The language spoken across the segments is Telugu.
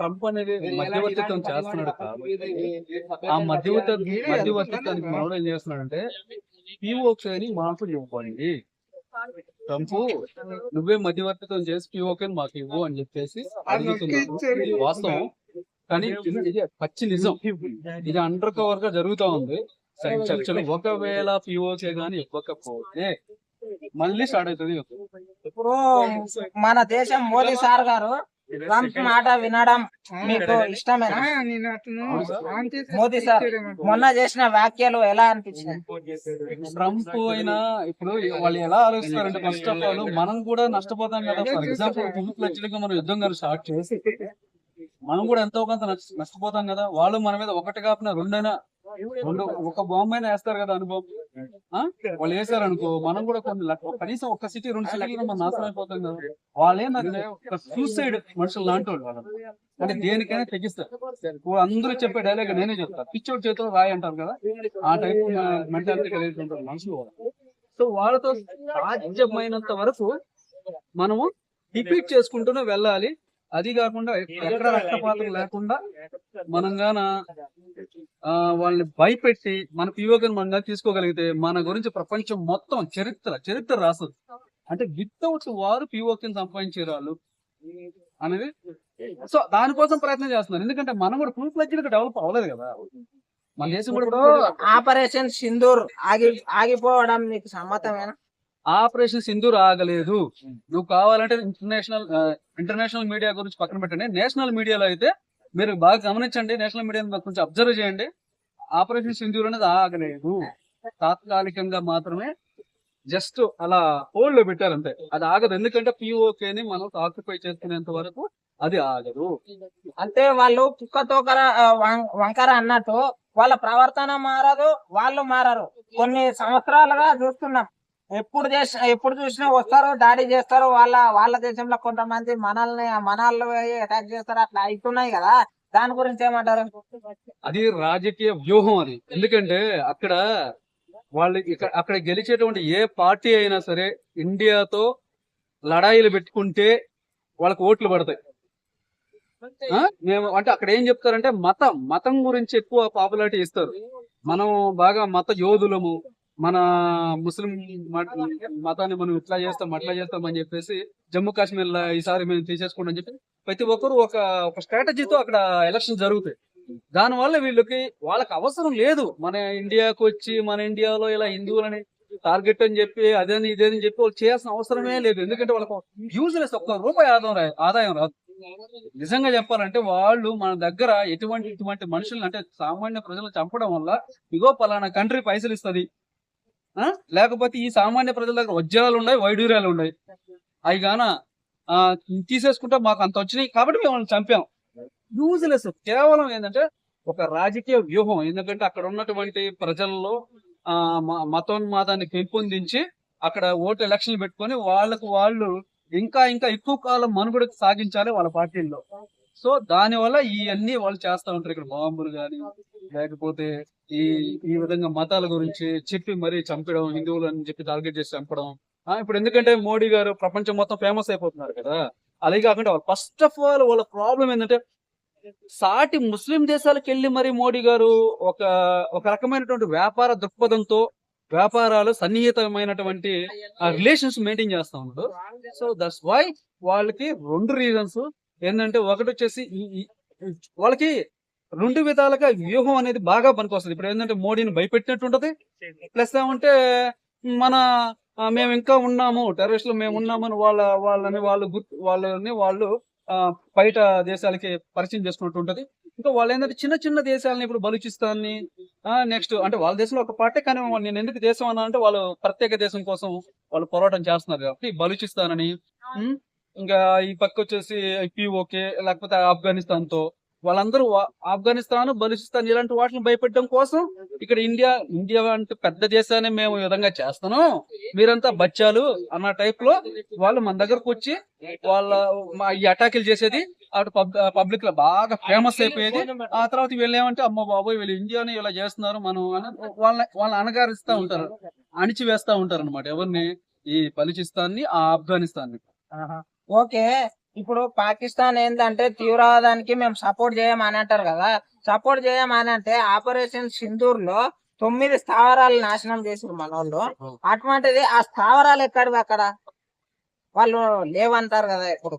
ట్రంప్ అనేది మధ్యవర్తిత్వం చేస్తున్నాడు కాబట్టి ఆ మధ్యవర్తి మధ్యవర్తిత్వానికి మనోడు ఏం చేస్తున్నాడంటే పిఓక్స్ అని మాకు ఇవ్వండి. ట్రంప్ నువ్వే మధ్యవర్తిత్వం చేసి పిఓకే మాకు ఇవ్వు అని చెప్పేసి అడుగుతున్నాడు. వాస్తవం. కానీ ఇది- ఇది పచ్చి నిజం. ఇది అండర్ కవర్గా జరుగుతా ఉంది. చర్చలు ఒకవేళ పిఓకే గానీ ఇవ్వకపోతే మళ్ళీ స్టార్ట్ అవుతుంది. ఇప్పుడు మన దేశం మోదీ సార్ గారు ట్రంప్ మాట వినడం మీకు ఇష్టమేనా? మోదీ సార్ మొన్న చేసిన వ్యాఖ్యలు ఎలా అనిపించింది ట్రంప్ అయినా ఇప్పుడు వాళ్ళు ఎలా ఆలోచిస్తారంటే ఫస్ట్ ఆఫ్ ఆల్ మనం కూడా నష్టపోతాం కదా. ఫర్ ఎగ్జాంపుల్ ఫుల్ ఫ్లెడ్జ్డ్గా మనం యుద్ధం గారు స్టార్ట్ చేసి మనం కూడా ఎంతో కొంత నష్ట- నష్టపోతాం కదా. వాళ్ళు మన మీద ఒకటి కాపిన రెండైనా రెండు ఒక బాంబు అయినా వేస్తారు కదా అనుభవం. ఆ? వాళ్ళు వేసారు అనుకో మనం కూడా కొన్ని కనీసం ఒక సిటీ రెండు సిటీలు మనం నాశనం అయిపోతాం కదా. వాళ్ళు ఒక సూసైడ్ మనుషులు లాంటి వాళ్ళు వాళ్ళు అంటే దేనికైనా తెగిస్తారు. అందరూ చెప్పే డైలాగ్ నేనే చెప్తా. పిచ్చోడి చేతిలో రాయి అంటారు కదా. ఆ టైప్ మెంటాలిటీ కలిగి ఉంటారు మనుషులు. సో వాళ్ళతో సాధ్యమైనంత వరకు మనము రిపీట్ చేసుకుంటూనే వెళ్ళాలి. అది కాకుండా ఎక్కడ రక్తపాతం లేకుండా మనం గాన ఆ, వాళ్ళని భయపెట్టి మన పిఓకని మనం గాన తీసుకోగలిగితే మన గురించి ప్రపంచం మొత్తం చరిత్ర చరిత్ర రాస్తుంది. అంటే వితౌట్ వారు పిఓకిని సంపాదించే వాళ్ళు అనేది. సో దానికోసం ప్రయత్నం చేస్తున్నారు. ఎందుకంటే మనం కూడా ఫుల్ ఫ్లెడ్జ్డ్ డెవలప్ అవ్వలేదు కదా. మన దేశం కూడా ఆపరేషన్ సింధూర్ ఆగి ఆగిపోవడం మీకు సమ్మతమేనా? ఆపరేషన్ సింధూర్ ఆగలేదు. నువ్వు కావాలంటే ఇంటర్నేషనల్ ఇంటర్నేషనల్ మీడియా గురించి పక్కన పెట్టండి. నేషనల్ మీడియాలో అయితే మీరు బాగా గమనించండి. నేషనల్ మీడియాని కొంచెం అబ్జర్వ్ చేయండి. ఆపరేషన్ సింధూర్ అనేది ఆగలేదు. తాత్కాలికంగా మాత్రమే జస్ట్ అలా హోల్డ్లో పెట్టారు అంతే. అది ఆగదు. ఎందుకంటే POK ని మనం ఆక్యుపై చేసుకునేంత వరకు అది ఆగదు. అంటే వాళ్ళు కుక్క తోకర వంకర అన్నట్టు వాళ్ళ ప్రవర్తన మారదు వాళ్ళు మారరు. కొన్ని సంవత్సరాలుగా చూస్తున్నాం. ఎప్పుడు చేసిన ఎప్పుడు చూసినా వస్తారు దాడి చేస్తారు వాళ్ళ వాళ్ళ దేశంలో కొంతమంది మనల్ని మనల్ని అటాక్ చేస్తారు. అట్లా అవుతున్నాయి కదా. దాని గురించి ఏమంటారు? అది రాజకీయ వ్యూహం అది. ఎందుకంటే అక్కడ వాళ్ళు ఇక్కడ అక్కడ గెలిచేటువంటి ఏ పార్టీ అయినా సరే ఇండియాతో లడాయిలు పెట్టుకుంటే వాళ్ళకి ఓట్లు పడతాయి. మేము అంటే అక్కడ ఏం చెప్తారంటే మతం మతం గురించి ఎక్కువ పాపులారిటీ ఇస్తారు. మనం బాగా మత యోధులము మన ముస్లిం మతాన్ని మనం ఇట్లా చేస్తాం అట్లా చేస్తాం అని చెప్పేసి జమ్మూ కాశ్మీర్లో ఈసారి మేము తీసేసుకుంటాం చెప్పి ప్రతి ఒక్కరు ఒక ఒక స్ట్రాటజీతో అక్కడ ఎలక్షన్ జరుగుతాయి. దాని వల్ల వీళ్ళకి వాళ్ళకి అవసరం లేదు. మన ఇండియాకు వచ్చి మన ఇండియాలో ఇలా హిందువులని టార్గెట్ అని చెప్పి అదేని ఇదేని చెప్పి వాళ్ళు చేయాల్సిన అవసరమే లేదు. ఎందుకంటే వాళ్ళకు యూజ్లెస్ ఒక్క రూపాయి ఆదాయం ఆదాయం రాదు. నిజంగా చెప్పాలంటే వాళ్ళు మన దగ్గర ఎటువంటి ఇటువంటి మనుషులను అంటే సామాన్య ప్రజలు చంపడం వల్ల ఇగో పలానా కంట్రీ పైసలు ఇస్తది. లేకపోతే ఈ సామాన్య ప్రజల దగ్గర వజ్రాలు ఉన్నాయి వైడూర్యాలు ఉన్నాయి. అవి గాన ఆ, తీసేసుకుంటే మాకు అంత వచ్చినాయి కాబట్టి మేము చంపాం. యూజ్లెస్ కేవలం ఏంటంటే ఒక రాజకీయ వ్యూహం. ఎందుకంటే అక్కడ ఉన్నటువంటి ప్రజల్లో ఆ మ- మతోన్మాదాన్ని పెంపొందించి అక్కడ ఓటు ఎలక్షన్లు పెట్టుకొని వాళ్ళకు వాళ్ళు ఇంకా ఇంకా ఎక్కువ కాలం మనుగడ సాగించాలి వాళ్ళ పార్టీల్లో. సో దాని వల్ల ఇవన్నీ వాళ్ళు చేస్తా ఉంటారు. ఇక్కడ బాంబులు గాని లేకపోతే ఈ ఈ విధంగా మతాల గురించి చెప్పి మరీ చంపడం హిందువులు అని చెప్పి టార్గెట్ చేసి చంపడం. ఇప్పుడు ఎందుకంటే మోడీ గారు ప్రపంచం మొత్తం ఫేమస్ అయిపోతున్నారు కదా. అలాగే కాకుండా ఫస్ట్ ఆఫ్ ఆల్ వాళ్ళ ప్రాబ్లం ఏంటంటే సాటి ముస్లిం దేశాలకు వెళ్ళి మరి మోడీ గారు ఒక ఒక రకమైనటువంటి వ్యాపార దృక్పథంతో వ్యాపారాలు సన్నిహితమైనటువంటి రిలేషన్స్ మెయింటైన్ చేస్తా ఉన్నారు సో దట్స్ వై వాళ్ళకి రెండు రీజన్స్ ఏంటంటే ఒకటి వచ్చేసి వాళ్ళకి రెండు విధాలుగా వ్యూహం అనేది బాగా పనికొస్తుంది. ఇప్పుడు ఏంటంటే మోడీని భయపెట్టినట్టు ఉంటది ప్లస్ ఏమంటే మన మేము ఇంకా ఉన్నాము టెర్రరిస్టులు మేము ఉన్నామని వాళ్ళ వాళ్ళని వాళ్ళు గుర్తు వాళ్ళని వాళ్ళు బయట దేశాలకి పరిచయం చేసుకున్నట్టు ఉంటది ఇంకా వాళ్ళు ఏంటంటే చిన్న చిన్న దేశాలని ఇప్పుడు బలూచిస్తాన్ని నెక్స్ట్ అంటే వాళ్ళ దేశంలో ఒక పార్టీ కానీ నేను ఎందుకు దేశం అన్నా అంటే వాళ్ళు ప్రత్యేక దేశం కోసం వాళ్ళు పోరాటం చేస్తున్నారు కాబట్టి బలూచిస్తాన్ అని ఉమ్, ఇంకా ఈ పక్క వచ్చేసి పిఓకే లేకపోతే ఆఫ్ఘనిస్తాన్తో వాళ్ళందరూ ఆఫ్ఘనిస్తాన్ బలూచిస్తాన్ ఇలాంటి వాటిని భయపెట్టడం కోసం ఇక్కడ ఇండియా ఇండియా అంటే పెద్ద దేశాన్ని మేము ఈ విధంగా చేస్తాను. మీరంతా బచ్చాలు అన్న టైప్లో వాళ్ళు మన దగ్గరకు వచ్చి వాళ్ళ ఈ అటాకులు చేసేది అటు పబ్లిక్లో బాగా ఫేమస్ అయిపోయేది. ఆ తర్వాత వీళ్ళు ఏమంటే అమ్మ బాబోయ్ వీళ్ళు ఇండియాని ఇలా చేస్తున్నారు మనం వాళ్ళ వాళ్ళని వాళ్ళని అనగారిస్తా ఉంటారు. అణిచివేస్తా ఉంటారు అనమాట ఎవరిని? ఈ బలూచిస్తాన్ని ఆ ఆఫ్ఘనిస్తాన్ని ఓకే. ఇప్పుడు పాకిస్తాన్ ఏంటంటే తీవ్రవాదానికి మేము సపోర్ట్ చేయమని అంటారు కదా. సపోర్ట్ చేయమని అంటే ఆపరేషన్ సింధూర్లో తొమ్మిది స్థావరాలు నాశనం చేసారు మన వాళ్ళు అటువంటిది ఆ స్థావరాలు ఎక్కడివి అక్కడ? వాళ్ళు లేవంటారు కదా ఇప్పుడు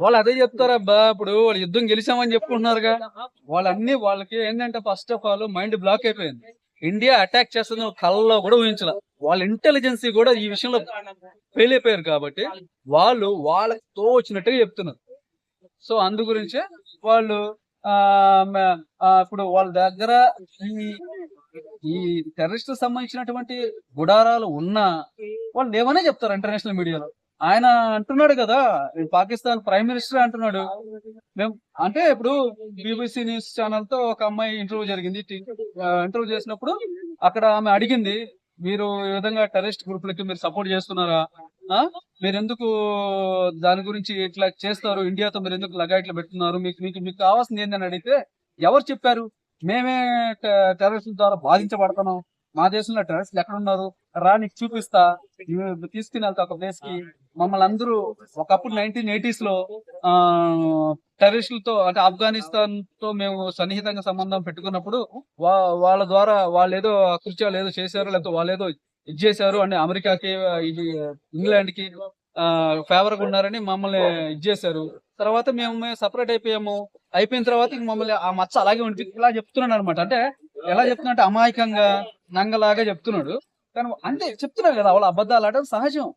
వాళ్ళు అదే చెప్తారబ్బా ఇప్పుడు వాళ్ళు యుద్ధం గెలిచామని చెప్పుకుంటున్నారుగా. వాళ్ళన్ని వాళ్ళకి ఏంటంటే first of all mind block అయిపోయింది. ఇండియా అటాక్ చేస్తుంది కళ్ళలో కూడా ఊహించలే. వాళ్ళ ఇంటెలిజెన్సీ కూడా ఈ విషయంలో ఫెయిల్ అయిపోయారు కాబట్టి వాళ్ళు వాళ్ళకి తోచినట్టుగా చెప్తున్నారు. సో అందు గురించే వాళ్ళు ఆ ఇప్పుడు వాళ్ళ దగ్గర ఈ ఈ టెర్రరిస్ట్ సంబంధించినటువంటి గుడారాలు ఉన్నా వాళ్ళు ఏమనే చెప్తారు ఇంటర్నేషనల్ మీడియాలో ఆయన అంటున్నాడు కదా పాకిస్తాన్ ప్రైమ్ మినిస్టర్ అంటున్నాడు. మేము అంటే ఇప్పుడు బీబీసీ న్యూస్ ఛానల్తో ఒక అమ్మాయి ఇంటర్వ్యూ జరిగింది ఇంటర్వ్యూ చేసినప్పుడు అక్కడ ఆమె అడిగింది మీరు ఈ విధంగా టెరరిస్ట్ గ్రూపులకి మీరు సపోర్ట్ చేస్తున్నారా? మీరు ఎందుకు దాని గురించి ఇట్లా చేస్తారు? ఇండియాతో మీరు ఎందుకు లగాయిట్లు పెడుతున్నారు మీకు మీకు మీకు కావాల్సింది ఏందని అడిగితే ఎవరు చెప్పారు? మేమే టెర్రరిస్టుల ద్వారా బాధించబడుతున్నాం. మా దేశంలో టెర్రరిస్టులు ఎక్కడ ఉన్నారు రా నీకు చూపిస్తా. తీసుకుని వెళ్తా ఒక ప్లేస్కి. మమ్మల్ని అందరూ ఒకప్పుడు నైన్టీన్ ఎయిటీస్లో ఆ టెర్రరిస్టులతో అంటే ఆఫ్ఘనిస్తాన్తో మేము సన్నిహితంగా సంబంధం పెట్టుకున్నప్పుడు వా- వాళ్ళ ద్వారా వాళ్ళు ఏదో కృత్యాలు ఏదో చేశారు లేకపోతే వాళ్ళు ఏదో ఇది చేశారు అంటే అమెరికాకి ఇది ఇంగ్లాండ్కి ఫేవర్గా ఉన్నారని మమ్మల్ని ఇది చేశారు. తర్వాత మేము సపరేట్ అయిపోయాము. అయిపోయిన తర్వాత మమ్మల్ని ఆ మచ్చ అలాగే ఉంటుంది ఇలా చెప్తున్నాను అనమాట అంటే ఎలా చెప్తున్నా అంటే అమాయకంగా నంగలాగా చెప్తున్నాడు. కానీ అంతే చెప్తున్నారు కదా వాళ్ళ అబద్ధాలు ఆడడం సహజం.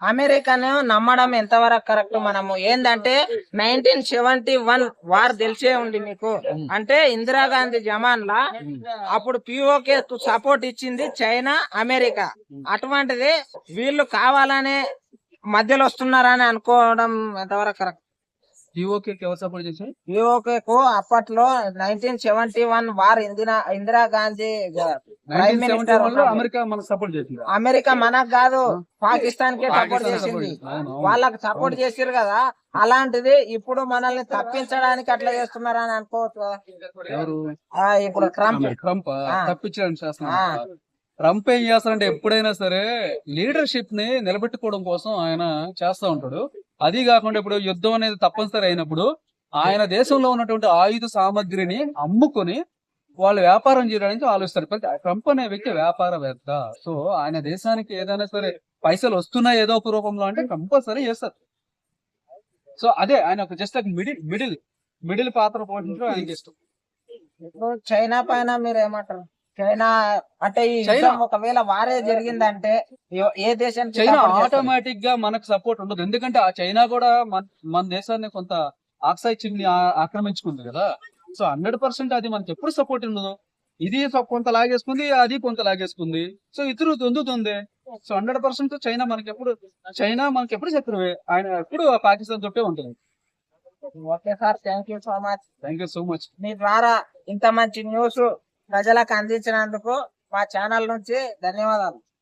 అమెరికాను నమ్మడం ఎంతవరకు కరెక్ట్ మనము? ఏందంటే నైన్టీన్ సెవెంటీ వన్ వార్ తెలిసే ఉంది మీకు. అంటే ఇందిరాగాంధీ జమాన్ లా అప్పుడు పిఓకే సపోర్ట్ ఇచ్చింది చైనా అమెరికా. అటువంటిది వీళ్ళు కావాలనే మధ్యలో వస్తున్నారని అనుకోవడం ఎంతవరకు కరెక్ట్? ఎవరు సపోర్ట్ చేశారు? అప్పట్లో nineteen seventy one war Indira Indira Gandhi prime 1971 మినిస్టర్లో ఉన్నప్పుడు. అమెరికా మనకు సపోర్ట్ చేసింది? అమెరికా మనకు కాదు పాకిస్తాన్కి సపోర్ట్ చేసింది. వాళ్ళకి సపోర్ట్ చేసిరు కదా అలాంటిది ఇప్పుడు మనల్ని తప్పించడానికి అట్లా చేస్తున్నారని అనుకోవచ్చు కదా. ఇప్పుడు ట్రంప్. ట్రంప్. తప్పించడానికి. చేస్తున్నారు ట్రంప్ ఏం చేస్తారంటే ఎప్పుడైనా సరే లీడర్షిప్ని నిలబెట్టుకోవడం కోసం ఆయన చేస్తా ఉంటాడు. అది కాకుండా ఇప్పుడు యుద్ధం అనేది తప్పనిసరి అయినప్పుడు ఆయన దేశంలో ఉన్నటువంటి ఆయుధ సామగ్రిని అమ్ముకొని వాళ్ళు వ్యాపారం చేయడానికి ఆలోచిస్తారు. ప్రతి ట్రంప్ అనే వ్యక్తి వ్యాపారవేత్త. సో ఆయన దేశానికి ఏదైనా సరే పైసలు వస్తున్నాయి ఏదో ఒక రూపంలో అంటే కంపల్సరీ చేస్తారు. సో అదే ఆయన ఒక జస్ట్ మిడిల్ మిడిల్ మిడిల్ పాత్ర పోషించడం ఆయనకి ఇష్టం. చైనా పైన మీరు ఏమంటారు? చైనా అంటే ఈ చైనా- యుద్ధం ఒకవేళ వారే జరిగిందంటే ఏ- దేశానికి చైనా? ఆటోమేటిక్గా మనకు సపోర్ట్ ఉండదు. ఎందుకంటే ఆ చైనా కూడా మన మన దేశాన్ని కొంత ఆక్సైడ్ చిమ్ని ఆక్రమించుకుంది కదా. సో హండ్రెడ్ పర్సెంట్ అది మనకి ఎప్పుడు సపోర్ట్ ఉండదు. ఇది కొంత లాగేసుకుంది అది కొంత లాగేసుకుంది. సో ఇద్దరు దొందుతుంది. సో హండ్రెడ్ పర్సెంట్ చైనా మనకి ఎప్పుడు చైనా మనకి ఎప్పుడు శత్రువే. ఆయన ఎప్పుడు పాకిస్తాన్ తోటే ఉంటుంది. Okay sir thank you so much thank you so much మీ ద్వారా ఇంత మంచి న్యూస్ ప్రజలకు అందించినందుకు మా ఛానల్ నుంచి ధన్యవాదాలు.